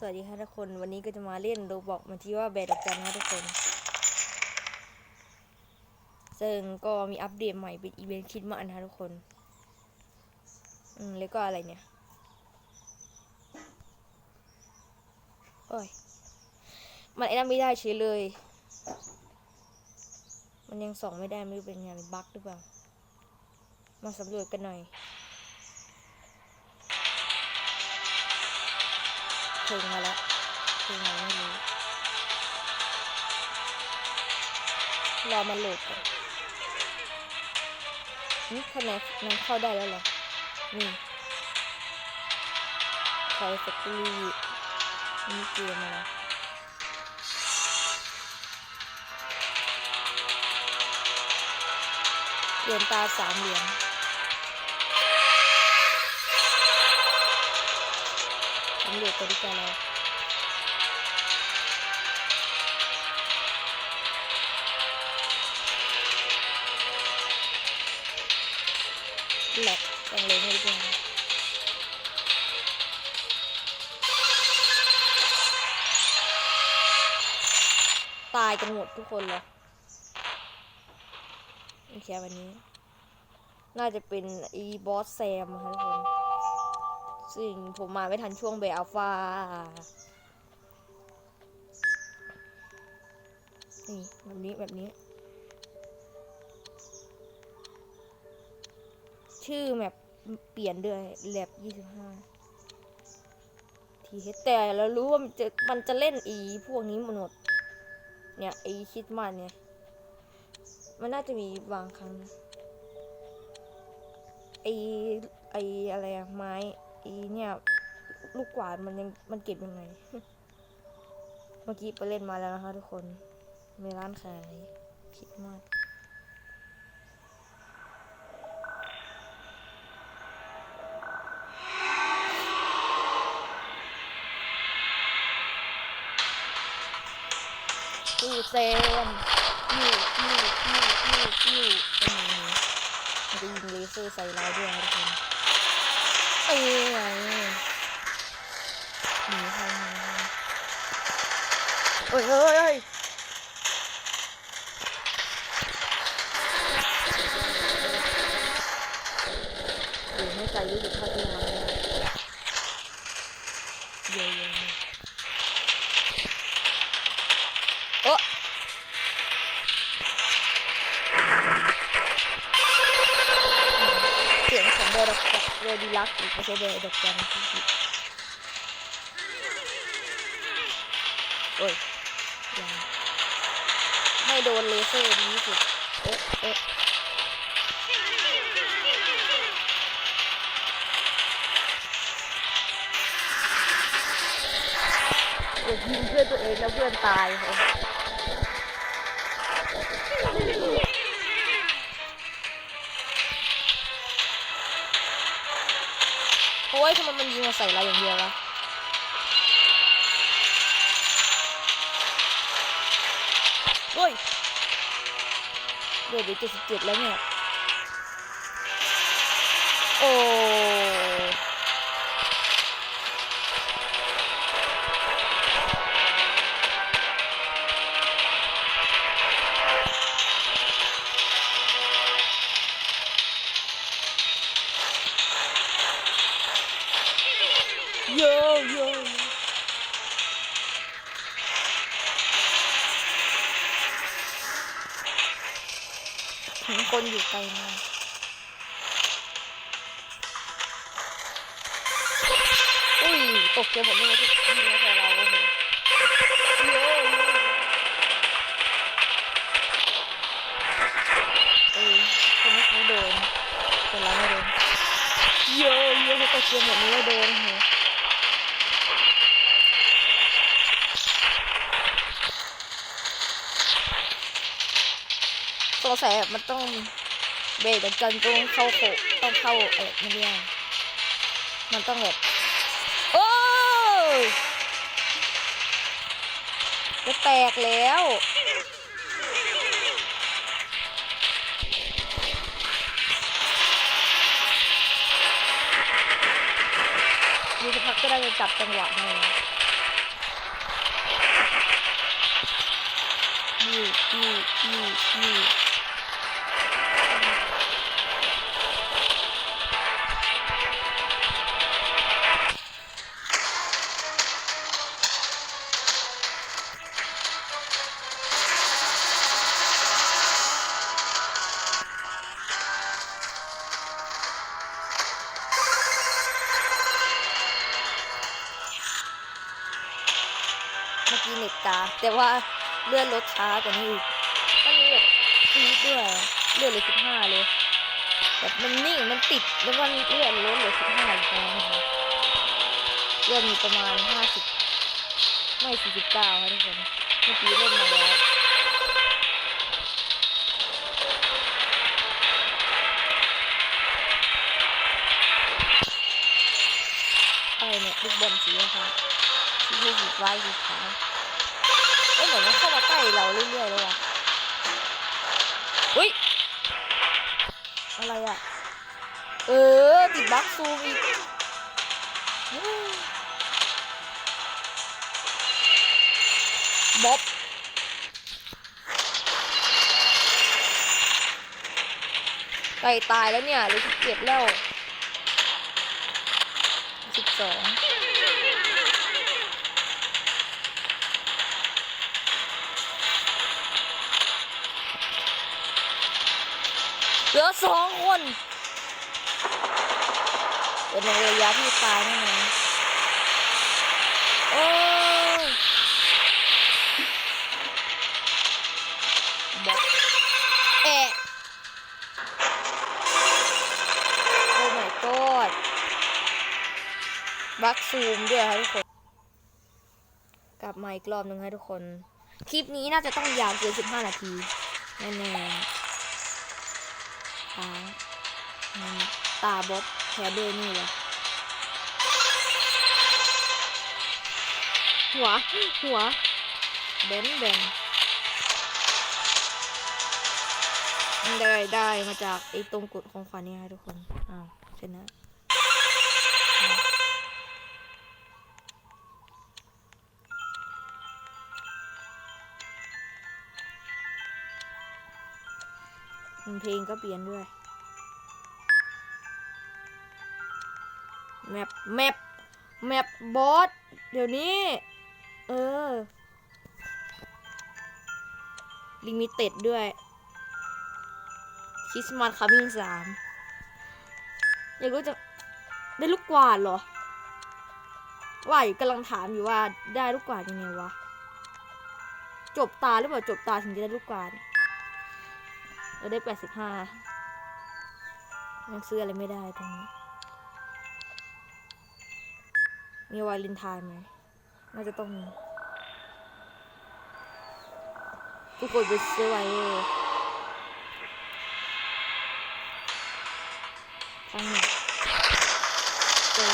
สวัสดีค่ะทุกคนวันนี้ก็จะมาเล่นโรบอกมันที่ว่าแบดดอกจันนะทุกคน ซึ่งก็มีอัปเดตใหม่เป็นอีเวนต์คิดมานะคะทุกคน อืมแล้วก็อะไรเนี่ย โอ้ย มันไอ้นั่นไม่ได้เฉยเลย มันยังส่องไม่ได้ไม่รู้เป็นไงเป็นบั๊กหรือเปล่า มาสำรวจกันหน่อย เพลงมาแล้วเพลงอะไรไม่รู้รอมันโหลดก่อนนี่คะแนนนั้นเข้าได้แล้วเหรอนี่คอยสตรีนี่เกมอะไรเหรียญตาสามเหรียญ สำเร็จไปดีกว่าเราแหลกจังเลยไม่รู้เป็นไงตายกันหมดทุกคนเลยโอเควันนี้ น่าจะเป็นอีบอสแซมค่ะทุกคน ซึ่งผมมาไม่ทันช่วงเบอัลฟานี่แบบนี้แบบนี้ ชื่อแมปเปลี่ยนด้วยแลบยี่สิบห้าทีเฮดแต่เรารู้ว่ามันจะมันจะเล่นอีพวกนี้หมด เนี่ยไอคิดมันเนี่ย มันน่าจะมีบางครั้งนไอไออะไรอะไม้ เนี่ย ลูกกวาดมันยังมันเก็บยังไง เมื่อกี้ไปเล่นมาแล้วนะคะทุกคน มีร้านขายคิดมากตู้เซมยูยูยูยูยูอันจะยิงเลเซอร์ใส่เราด้วยนะทุกคน เอ้ยไงหนีใครมาเอ้ยเอ้ยเอ้ยหรือไม่ใจรู้สึกเท่าที่ทำ เบอร์ดีลักซ์อีกไม่ใช่เบอร์ดอกจันที่ผิดโอ้ยยังไม่โดนเลเซอร์ดีสุดเอ๊ะเอ๊ะยยิงเพื่อนตัวเองแล้วเพื่อนตายโอ้ ยโอ้ยทำไมมันยิงมาใส่เราอย่างเดียววะโอ้ยเดือดเจ็ดสิบเจ็ดแล้วเนี่ย โอ้ เห็นคนอยู่ไกลมากอุ้ยตกใจหมดเลยที่ยิงมาใส่เราโอ้โหโยโยเอ้ยคนเมื่โดนคนเราไม่โดนโยโย่เขาตกใจหมดนี้ไม่โดนเหรอ รสแสัมันต้องเบรกจนต้องเข้าโคต้องเข้าเออไม่ได้มันต้องแบบโอ้ยจะแตกแล้วมีสักพักก็ได้จะจับจังหวะให้นี่นี่ยูนี่ ว่าเลื่อนรถช้ากว่านี้อีกมันมีแบบฟีดด้วยเลื่อนเลยสิบห้าเลยแบบมันนิ่งมันติดแล้วมันเลื่อนลดเลือสิบห้าอีกแล้วนะคะเลื่อนมีประมาณห้าสิบไม่สี่สิบเก้าค่ะทุกคนเมื่อกี้เล่นมาแล้วไรเนี่ยลูกบอลสีอะคะสีชมพูฟ้าสีขาว มือนมันเข้ามาใกล้เราเรื่อยๆเลยว่ะอุ้ย อะไรอะ เออ ติดบักซูมอีกบ๊อบไก่ตายแล้วเนี่ยเลยเจ็ดแล้วสิบสอง ลือสองคน เป็นระยะที่ตายแน่นอนโอ้บอกแอะโอ้ my god บักซูมด้วยค่ะทุกคน กลับมาอีกรอบหนึ่งค่ะทุกคน คลิปนี้น่าจะต้องยาวเกิน 15 นาที แน่ๆ ตางตาบ๊อบแคเดนี่เลยหัว หัวเบนเบนได้ได้มาจากไอ้ตรงกดของขวานี่ค่ะทุกคน อ้าวชนะ เพลงก็เปลี่ยนด้วยแมปแมปแมปบอสเดี๋ยวนี้ เออลิมิเต็ดด้วยคริสต์มาสคัมมิ่งสามอยากรู้จะได้ลูกกวาดเหรอ ว่าอยู่กำลังถามอยู่ว่าได้ลูกกวาดยังไงวะ จบตาหรือเปล่าจบตาถึงจะได้ลูกกวาด เราได้แปดสิบห้ายังซื้ออะไรไม่ได้ตรงนี้ มีวาเลนทน์ไหมน่าจะต้องมีทุกคนไปซื้อไว้เลยฟังหน่อยเจอ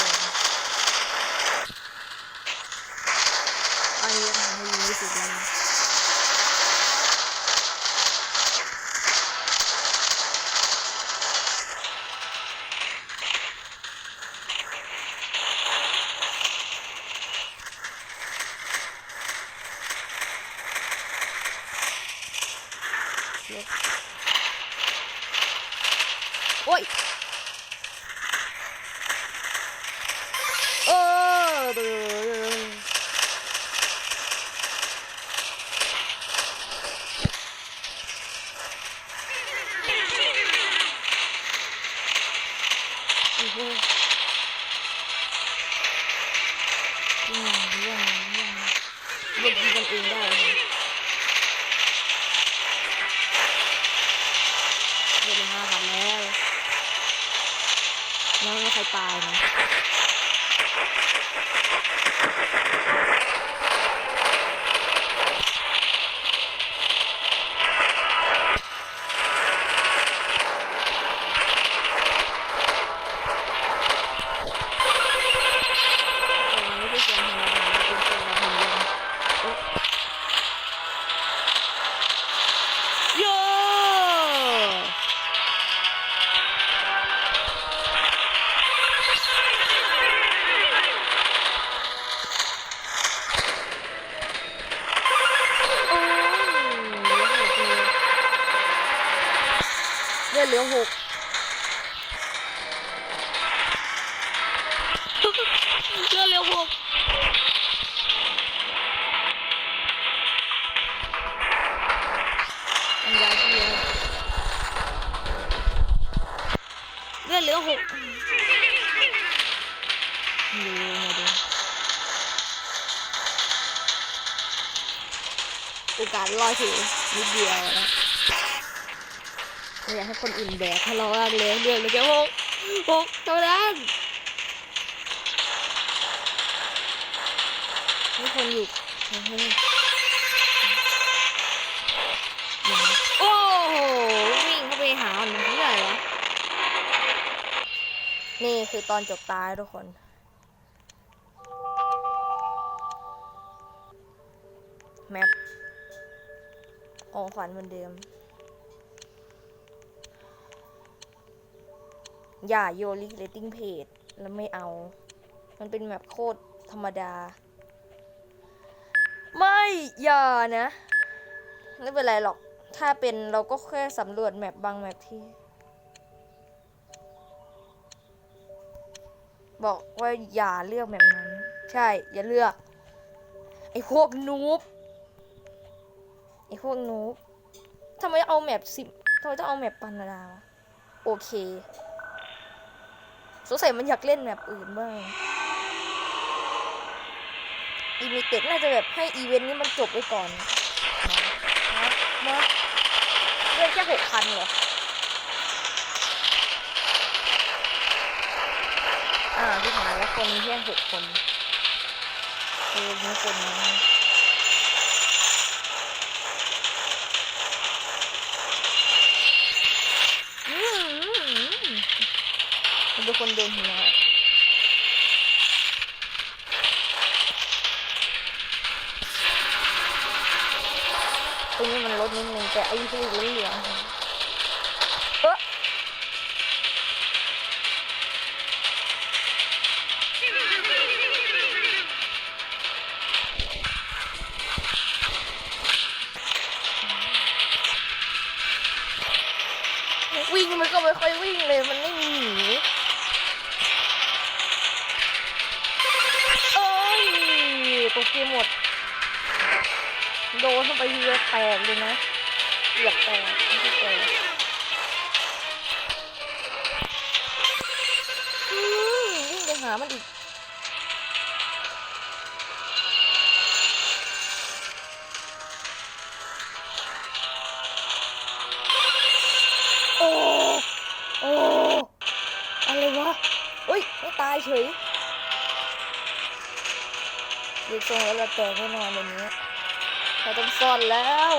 อันนี้ทำให้ดีที่สุดแล้วนะเดี๋ยว นิดเดียวนะอยากให้คนอื่นแบกให้เราลากเลยเดือดเลยแค่หกหกเท่านั้นมีคนอยู่โอ้โหวิ่งเข้าไปหามันเพื่ออะไรวะนี่คือตอนจบตายทุกคนแมป ของขวัญเหมือนเดิม อย่าโยลิกเรตติ้งเพจแล้วไม่เอา มันเป็นแบบโคตรธรรมดา ไม่อย่านะ ไม่เป็นไรหรอก ถ้าเป็นเราก็แค่สำรวจแมปบางแมปที่ บอกว่าอย่าเลือกแบบนั้น ใช่ อย่าเลือก ไอ้พวกนูบ อ้พวกนูบทำไมเอาแมปสิบทำไมต้องเอาแมปปันดาวะโอเคสงสัยมันอยากเล่นแบบอื่นบ้างอีมิเต็ดน่าจะแบบให้อีเวนต์นี้มันจบไปก่อนมามาเล่นแค่หกพันเหรออ่าที่ผ่านแล้วคนมีแค่หกคนเออมีคนนึงอืมอืมอืม มันเป็นคนเดินหิมะตรงนี้มันลดนิดนึงแต่ไอ้ที่เหลือง เฉยดูทรงแล้วเราแตกแน่นอนแบบนี้เราต้องซ่อนแล้ว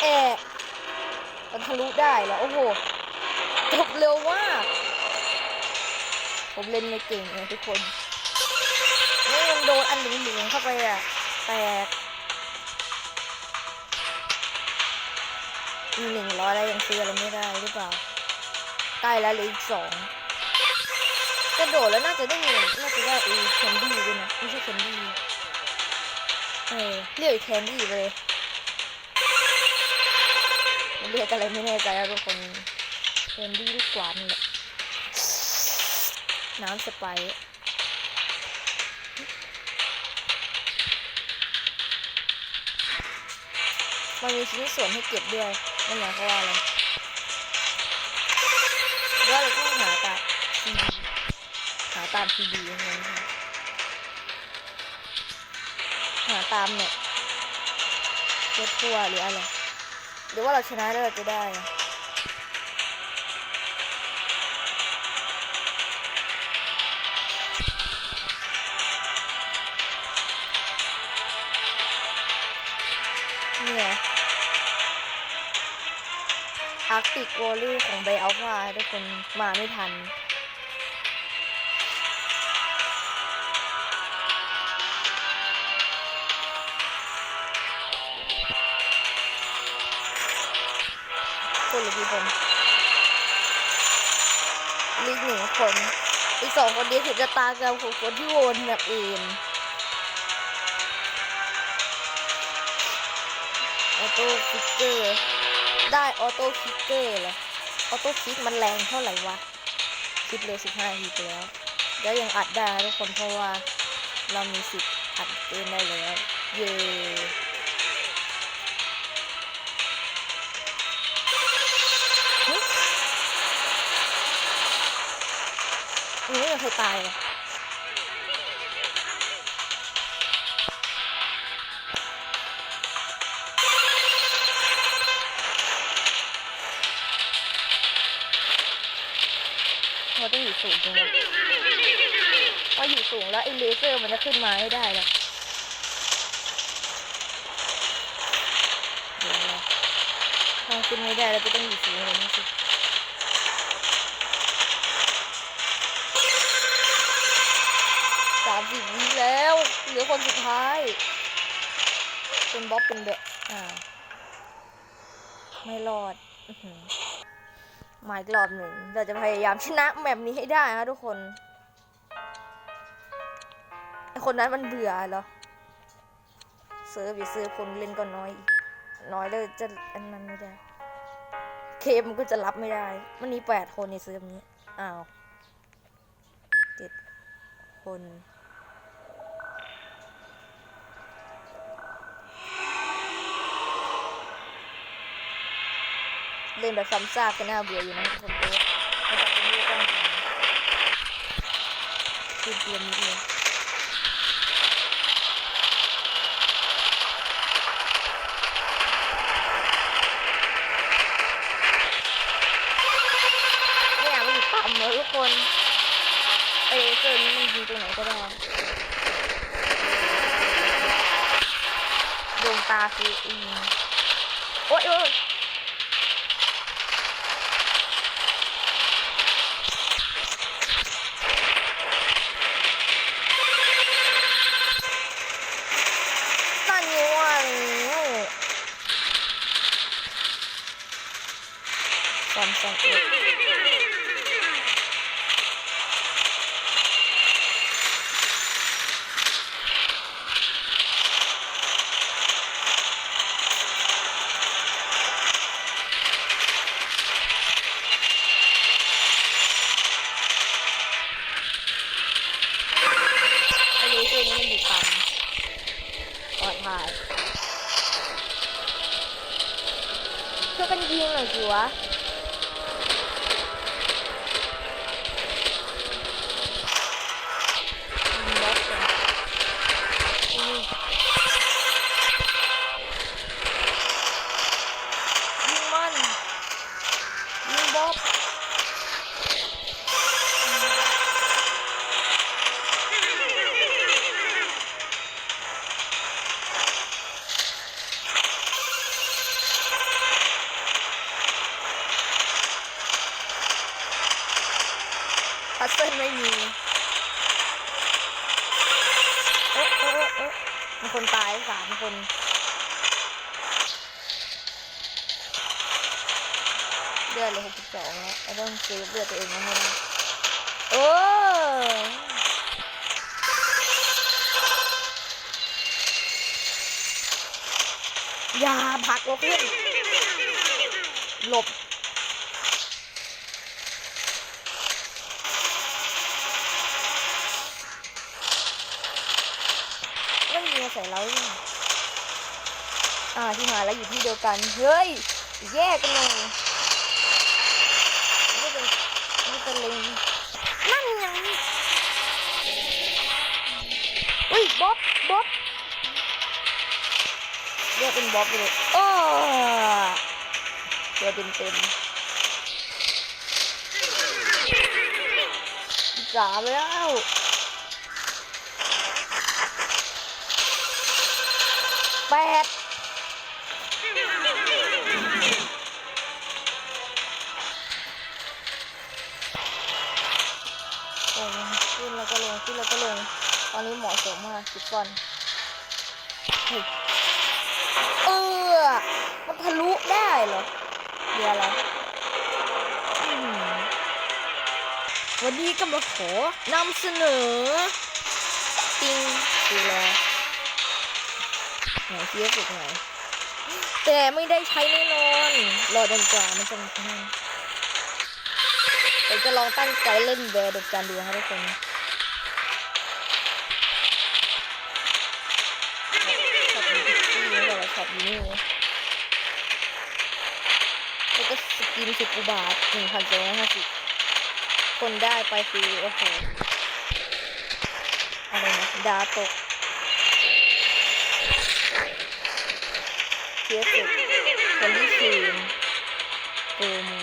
แอะมันทะลุได้แล้ว โอ้โหจบเร็วมากผมเล่นไม่เก่งเลยทุกคน นี่ยังโดนอันเหลืองๆเข้าไปอะ แตก มีหนึ่งร้อยแล้วยังซื้ออะไรไม่ได้หรือเปล่าใกล้แล้วเลืออีกสองกระโดดแล้วน่าจะได้เงินน่าจะได้อ้แคนดี้ด้วยนะไม่ใช่แคนดี้เออเรียกไอ้แคนดี้ไปเลยมันเรียกอะไรไม่แน่ใจแล้วทุกคนแคนดี้ลูกกวาดนี่แหละน้ำสไปร์มันมีชิ้นส่วนให้เก็บด้วย นั่นหมายควาว่าอะไรแล้วเราก็หาตามซีดีหาตามซีดียังไงคะหาตามเนี่ยเจ็ดตัวหรืออะไรหรือว่าเราชนะแล้วเราจะได้เนี่ย อาร์ติกวอลลี่ของไบอัลฟาทุกคนมาไม่ทัน คนหรือกี่คนลีกหนึ่งคน อีกสองคนนี้ถึงจะตากับคนที่วนแบบอื่นออโต้ฟิกเกอร์ ได้ออโต้ฟิกเกอร์เหรอออโต้ฟิกมันแรงเท่าไหร่วะคิดเลยสิบห้าทีไปแล้วแล้วยังอัดได้ทุกคนเพราะว่าเรามีสิทธิ์อัดเกมได้แล้วเย้หึยังไม่มีใครตายเลย เราอยู่สูงจังเลยพออยู่สูงแล้วไอ้เลเซอร์มันจะขึ้นมาไม่ได้เดี๋ยวนะถ้าขึ้นไม่ได้เราก็ต้องอยู่สูงเลยนี่สิสามสิบวิแล้วเหลือคนสุดท้ายเป็นบ๊อบเป็นเดอะอ่าไม่รอด อือหือ มาอีกรอบหนึ่งเราจะพยายามชนะแมปนี้ให้ได้นะทุกคนไอคนนั้นมันเบื่อเหรอเซิร์ฟอย่าเซิร์ฟคนเล่นก็น้อย น้อยเลยจะอันนั้นไม่ได้ เคมมันก็จะรับไม่ได้ มันมีแปดคนในเซิร์ฟนี้ อ้าวเจ็ดคน เล่นแบบซ้ำซากก็น่าเบื่ออยู่นะทุกคนเอ๊ะไม่ต้องเป็นเรื่องต้องหาคือเกมนี้เองเนี่ยมันอยู่ต่ำเลยทุกคนเอยเกินนี้มันยิงตรงไหนก็ได้ดวงตาคืออืมโอ๊ยโอ๊ย ตัวนี้มันอยู่ต่ำปลอดภัยช่วยกันยิงหน่อยสิวะ ยิงบอสก่อนอุ้ยยิงมันยิงบอสพัซเซิลไม่มี เอ๊ะเอ๊ะเอ๊ะเอ๊ะมีคนตายสามคน เลือดเลยหกสิบสองแล้วไอ้ต้องเซฟเลือดตัวเองนะให้โอ้ยาผักเราขึ้นหลบไม่มีมาใส่เราเนี่ยอ่าที่มาแล้วอยู่ที่เดียวกัน เฮ้ย แยกกันเลยไม่เป็นไม่ เป็นเลงนั่นยังอุ้ยบ๊อบบ๊อบเรียกเป็นบ๊อบเลยโอ้เจอเต็มเต็มสาแล้วแปด ก่อนเออมันทะลุได้เหรอเดี๋ยวอะไรวันนี้ก็มาขอนำเสนอปิงดูแลไหนเทียบสุดไหนแต่ไม่ได้ใช้แน่นอน รอจนกว่ามันจะนั่นเดี๋ยวจะลองตั้งใจเล่นเบอร์ดกันดูนะคะทุกคน เราช็อตนี้แล้วก็สกินสิบอุบาทหนึ่งพันสองร้อยห้าสิบคนได้ไปคือโอ้โหอะไรนะดาตกเทียสุดคนที่คืนโกมู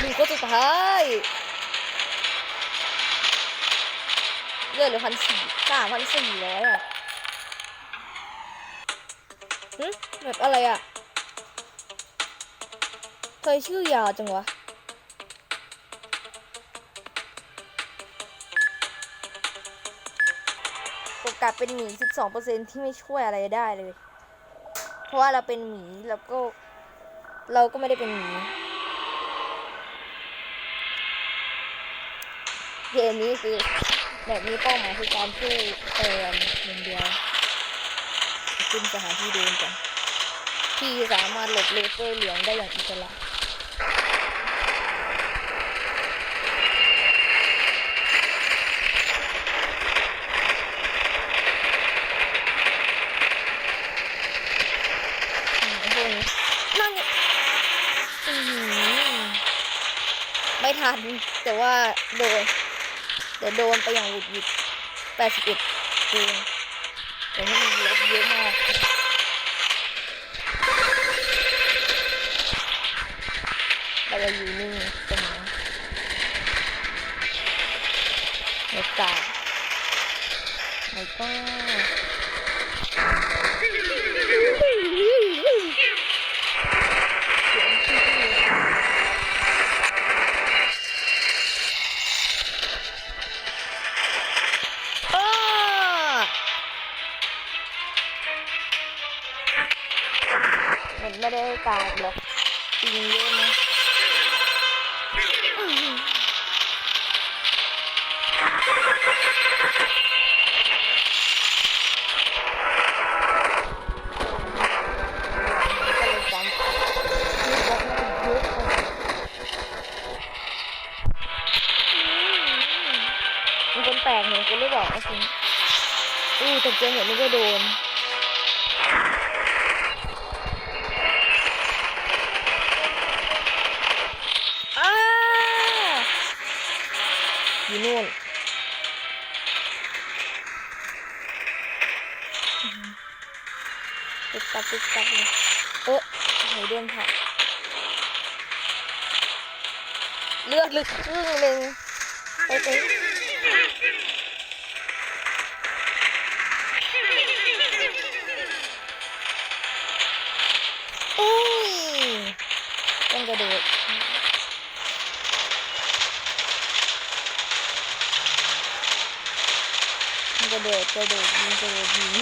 หนึ่งคนสุดท้าย เลือดเหลือพันสี่สามพันสี่ร้อยอะหึแบบอะไรอะเคยชื่อยาวจังวะโอกาสเป็นหมี12%ที่ไม่ช่วยอะไรได้เลย เพราะว่าเราเป็นหมีแล้วก็ เราก็ไม่ได้เป็นหมีเกมนี้คือ แบบนี้เป้าหมายคือการสู้เติมอย่างเดียวขึ้นสถาที่เดินกันที่สามารถหลบเลเซอร์เหลืองได้อย่างอิสระไอ้พวกนี้นั่นนี่อื้อหือไม่ทันแต่ว่าโดน เดี๋ยวโดนไปอย่างหวุดหวิดแปดสิบเอ็ดเอง อกก็จริงอู้ตกใจหมดนึกว่าโดนอ้าอยู่นู่นตึกตักตึกตักเลยเออไหนเดินผ่านเลือดลึกครึ่งหนึ่งไปไป ระโดดกระโดดยิงกระโดดยิง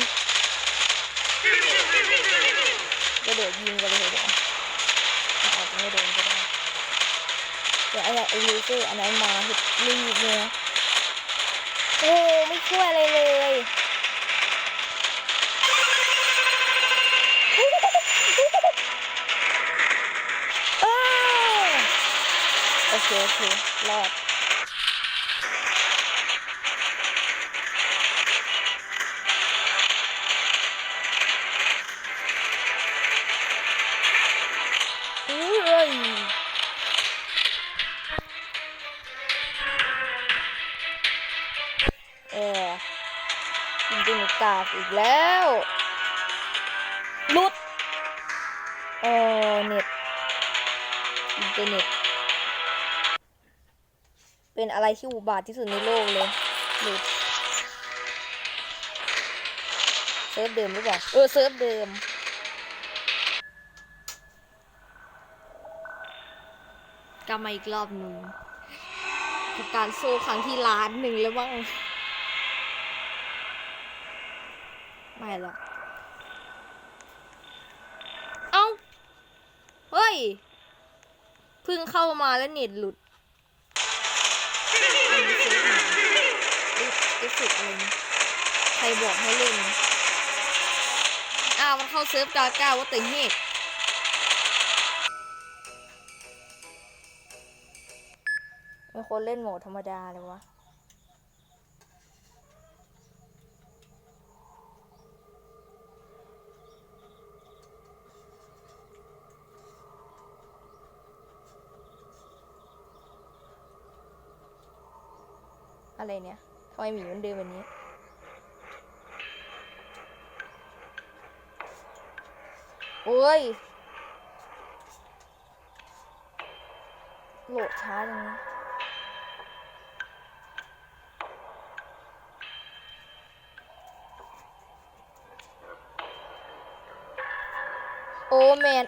กระโดดยิงกันเลยเดี๋ยวอาจจะไม่โดนก็ได้เดี๋ยวไอ้ไอ้ลิวเซอร์อันนั้นมาหดรีบเนี่ยโอ้ไม่ช่วยอะไรเลยอ้าวโอเคโอเครอด เออจริงๆกาดอีกแล้วลุดเออเน็ตอินเทอร์เน็ต เป็นอะไรที่อุบาทที่สุดในโลกเลยหลุดเซิร์ฟเดิมหรือเปล่าเออเซิร์ฟเดิมกลับมาอีกรอบหนึ่งกับการโซ่ครั้งที่ล้านหนึ่งแล้วบ้าง ไม่หรอกเอ้าเพิ่งเข้ามาแล้วเน็ตหลุดอันนี้เซิร์ฟไหนเอ๊ะเอฟเฟกต์อะไรเนี่ยใครบอกให้เล่น อ้าว มันเข้าเซิร์ฟกาก้าว่าแต่เหตุมีคนเล่นโหมดธรรมดาเลยวะ อะไรเนี่ยทำไมหมีมันเดินแบบนี้ โอ้ยโหลดช้าจังนะโอ้แมน